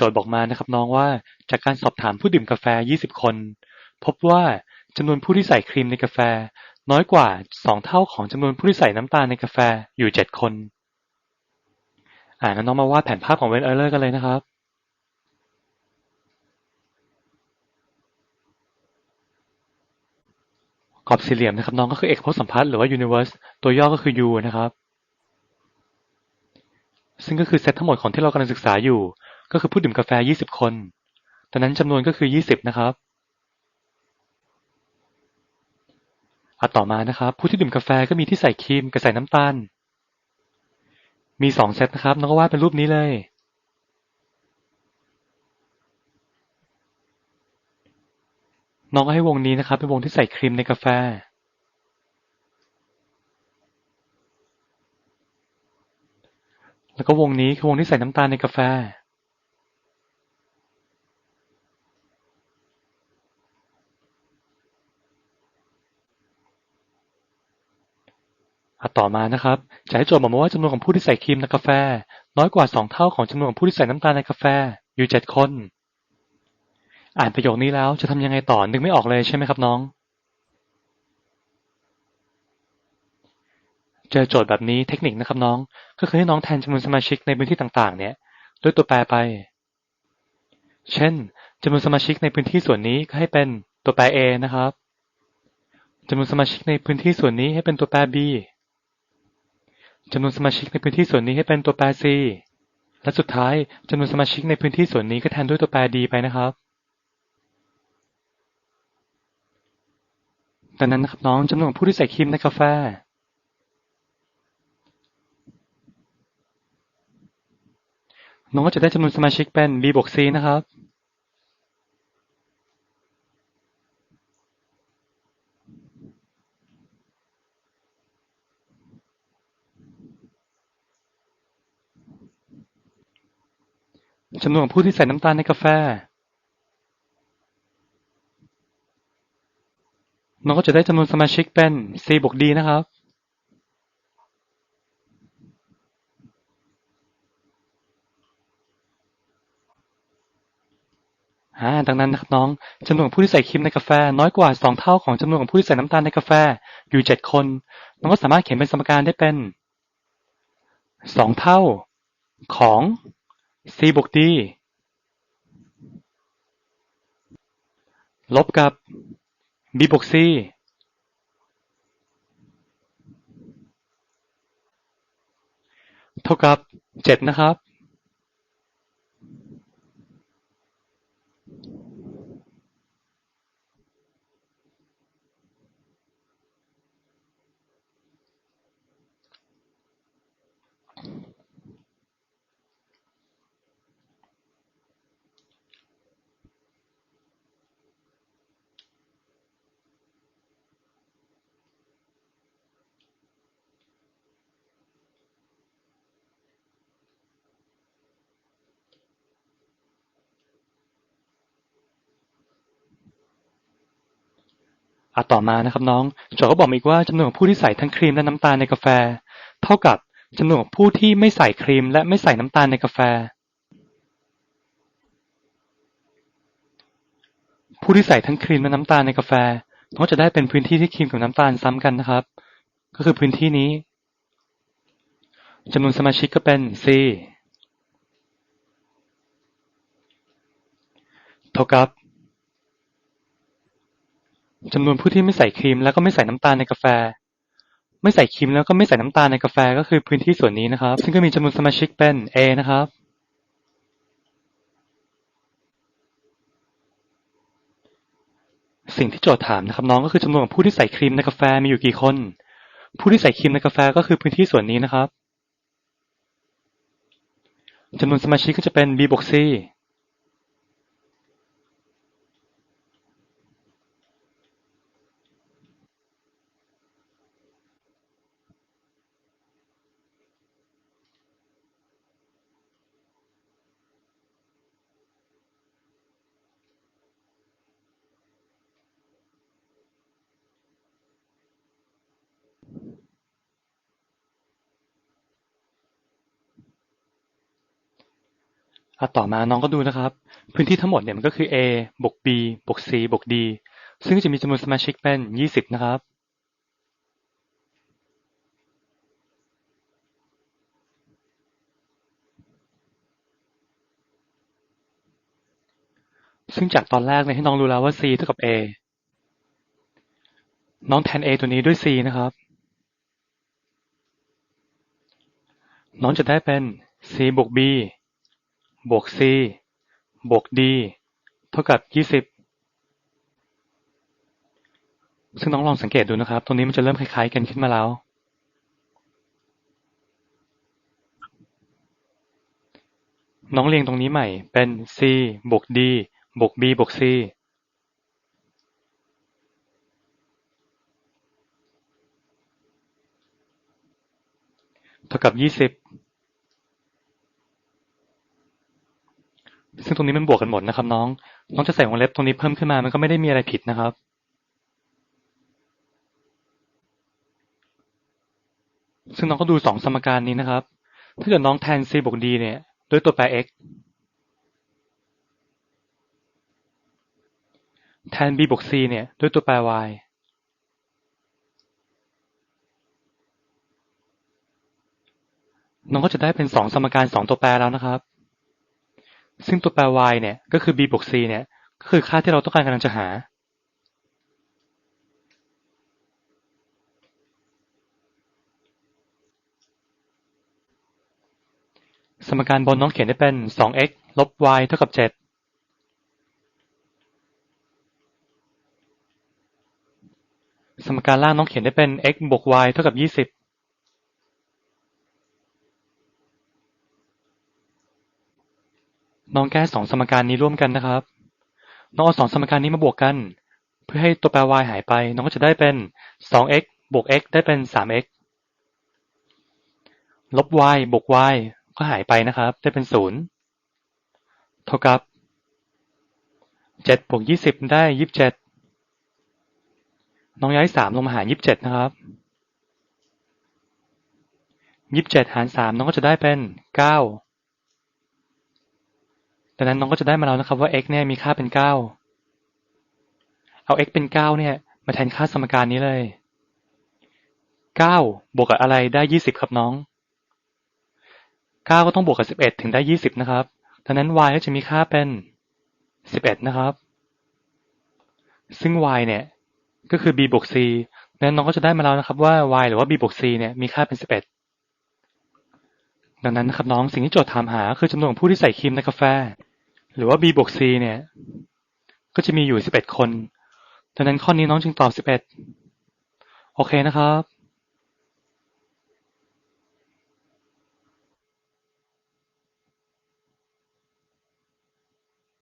โจทย์บอกมานะครับน้องว่าจากการสอบถามผู้ดื่มกาแฟ 20 คน พบว่าจำนวนผู้ที่ใส่ครีมในกาแฟ น้อยกว่า 2 เท่าของจำนวนผู้ที่ใส่น้ำตาลในกาแฟอยู่ 7 คน อ่างั้นน้องมาวาดแผนภาพของเวนเออร์เลอร์กันเลยนะครับกรอบสี่เหลี่ยมนะครับน้องก็คือเอกภพสัมพัทธ์หรือว่า universe ตัวย่อก็คือ U นะครับ ซึ่งก็คือเซตทั้งหมดของที่เรากำลังศึกษาอยู่ ก็คือผู้ดื่มกาแฟ20คน ดังนั้นจำนวนก็คือ20นะครับอะต่อมานะครับ ผู้ที่ดื่มกาแฟก็มีที่ใส่ครีมกับใส่น้ำตาล มี2เซตนะครับ น้องก็วาดเป็นรูปนี้เลย น้องก็ให้วงนี้นะครับ เป็นวงที่ใส่ครีมในกาแฟ แล้วก็วงนี้คือวงที่ใส่น้ำตาลในกาแฟ ต่อมานะครับ จะให้โจทย์บอกมาว่าจำนวนของผู้ที่ใส่ครีมในกาแฟ น้อยกว่า 2 เท่าของจำนวนของผู้ที่ใส่น้ำตาลในกาแฟ อยู่ 7 คน อ่านประโยคนี้แล้วจะทำยังไงต่อ นึกไม่ออกเลยใช่ไหมครับน้อง เจอโจทย์แบบนี้เทคนิคนะครับน้อง ก็คือให้น้องแทนจำนวนสมาชิกในพื้นที่ต่างๆ เนี่ย ด้วยตัวแปรไป เช่นจำนวนสมาชิกในพื้นที่ส่วนนี้ก็ให้เป็นตัวแปร A นะครับจำนวนสมาชิกในพื้นที่ส่วนนี้ให้เป็นตัวแปร B จำนวนสมาชิกในพื้นที่ส่วนนี้ให้เป็นตัวแปร C และสุดท้ายจำนวนสมาชิกในพื้นที่ส่วนนี้ก็แทนด้วยตัวแปร D ไปนะครับดังนั้นนะครับน้องจำนวนผู้ที่ใส่ครีมในกาแฟน้องก็จะได้จำนวนสมาชิกเป็น B บวก C นะครับ จำนวนของผู้ที่ใส่น้ำตาลในกาแฟ น้องก็จะได้จำนวนสมาชิกเป็น C บวก D นะครับอ่าดังนั้นนะครับน้องจำนวนผู้ที่ใส่ครีมในกาแฟ น้อยกว่า 2 เท่าของจำนวนของผู้ที่ใส่น้ำตาลในกาแฟ อยู่ 7 คน น้องก็สามารถเขียนเป็นสมการได้เป็น 2 เท่าของ C บวกดีลบกับบีบวกซีเท่ากับเจ็ดนะครับ อะต่อมานะครับน้องโจทย์ก็บอกมาอีกว่าจำนวนของผู้ที่ใส่ทั้งครีมและน้ำตาลในกาแฟ เท่ากับจำนวนของผู้ที่ไม่ใส่ครีม และไม่ใส่น้ำตาลในกาแฟ ผู้ที่ใส่ทั้งครีมและน้ำตาลในกาแฟก็จะได้เป็นพื้นที่ที่ครีมกับน้ำตาลซ้ำกันนะครับ ก็คือพื้นที่นี้จำนวนสมาชิกก็เป็น C เท่ากับ จำนวนผู้ที่ไม่ใส่ครีมแล้วก็ไม่ใส่น้ำตาลในกาแฟ ไม่ใส่ครีมแล้วก็ไม่ใส่น้ำตาลในกาแฟก็คือพื้นที่ส่วนนี้นะครับ ซึ่งก็มีจำนวนสมาชิกเป็น A นะครับ สิ่งที่โจทย์ถามนะครับน้องก็คือจำนวนของผู้ที่ใส่ครีมในกาแฟมีอยู่กี่คน ผู้ที่ใส่ครีมในกาแฟก็คือพื้นที่ส่วนนี้นะครับจำนวนสมาชิกก็จะเป็น B บวก C อะต่อมาน้องก็ดูนะครับ พื้นที่ทั้งหมดเนี่ยมันก็คือ A บวก B บวก C บวก D ซึ่งจะมีจำนวนสมาชิกเป็น 20 นะครับซึ่งจากตอนแรกเนี่ยให้น้องรู้แล้วว่า C เท่ากับ A น้องแทน A ตัวนี้ด้วย C นะครับ น้องจะได้เป็น C บวก B บวก C บวก D เท่ากับ20ซึ่งน้องลองสังเกตดูนะครับ ตรงนี้มันจะเริ่มคล้ายๆกันขึ้นมาแล้ว น้องเรียงตรงนี้ใหม่ เป็น C บวก D บวก B บวก C เท่ากับ20 ซึ่งตรงนี้มันบวกกันหมดนะครับ น้อง น้องจะใส่วงเล็บตรงนี้เพิ่มขึ้นมา มันก็ไม่ได้มีอะไรผิดนะครับ ซึ่งน้องก็ดูสองสมการนี้นะครับ ถ้าเกิดน้องแทน c บวก d เนี่ยด้วยตัวแปร x แทน b บวก c เนี่ยด้วยตัวแปร y น้องก็จะได้เป็นสองสมการสองตัวแปรแล้วนะครับ ซึ่งตัวแปร y เนี่ยก็คือ b บวก c เนี่ยก็คือค่าที่เราต้องการกำลังจะหา สมการบนน้องเขียนได้เป็น 2x ลบ y เท่ากับ 7สมการล่างน้องเขียนได้เป็น x บวก y เท่ากับ 20 น้องแก้สองสมการนี้ร่วมกันนะครับ น้องเอาสองสมการนี้มาบวกกัน เพื่อให้ตัวแปร y หายไป น้องก็จะได้เป็น 2x บวก x ได้เป็น 3x ลบ y บวก y ก็หายไปนะครับ ได้เป็น 0 เท่ากับ 7บวก20 ได้ 27 น้องย้าย 3 ลงมาหาร 27 นะครับ 27 หาร 3 น้องก็จะได้เป็น 9 ดังนั้นน้องก็จะได้มาแล้วนะครับว่า x เนี่ยมีค่าเป็น9เอา x เป็น9เนี่ย มาแทนค่าสมการนี้เลย9บวกกับอะไรได้20ครับน้อง9ก็ต้องบวกกับ11ถึงได้20นะครับดังนั้น y ก็จะมีค่าเป็น11นะครับ ซึ่ง y เนี่ย ก็คือ b บวก c ดังนั้นน้องก็จะได้มาแล้วนะครับว่า y หรือว่า b บวก c เนี่ยมีค่าเป็น11ดังนั้นนะครับน้องสิ่งที่โจทย์ถามหาคือจำนวนผู้ที่ใส่ครีมในกาแฟ หรือว่า b บวก c เนี่ย ก็จะมีอยู่11คน ดังนั้นข้อนี้น้องจึงตอบ11โอเคนะครับ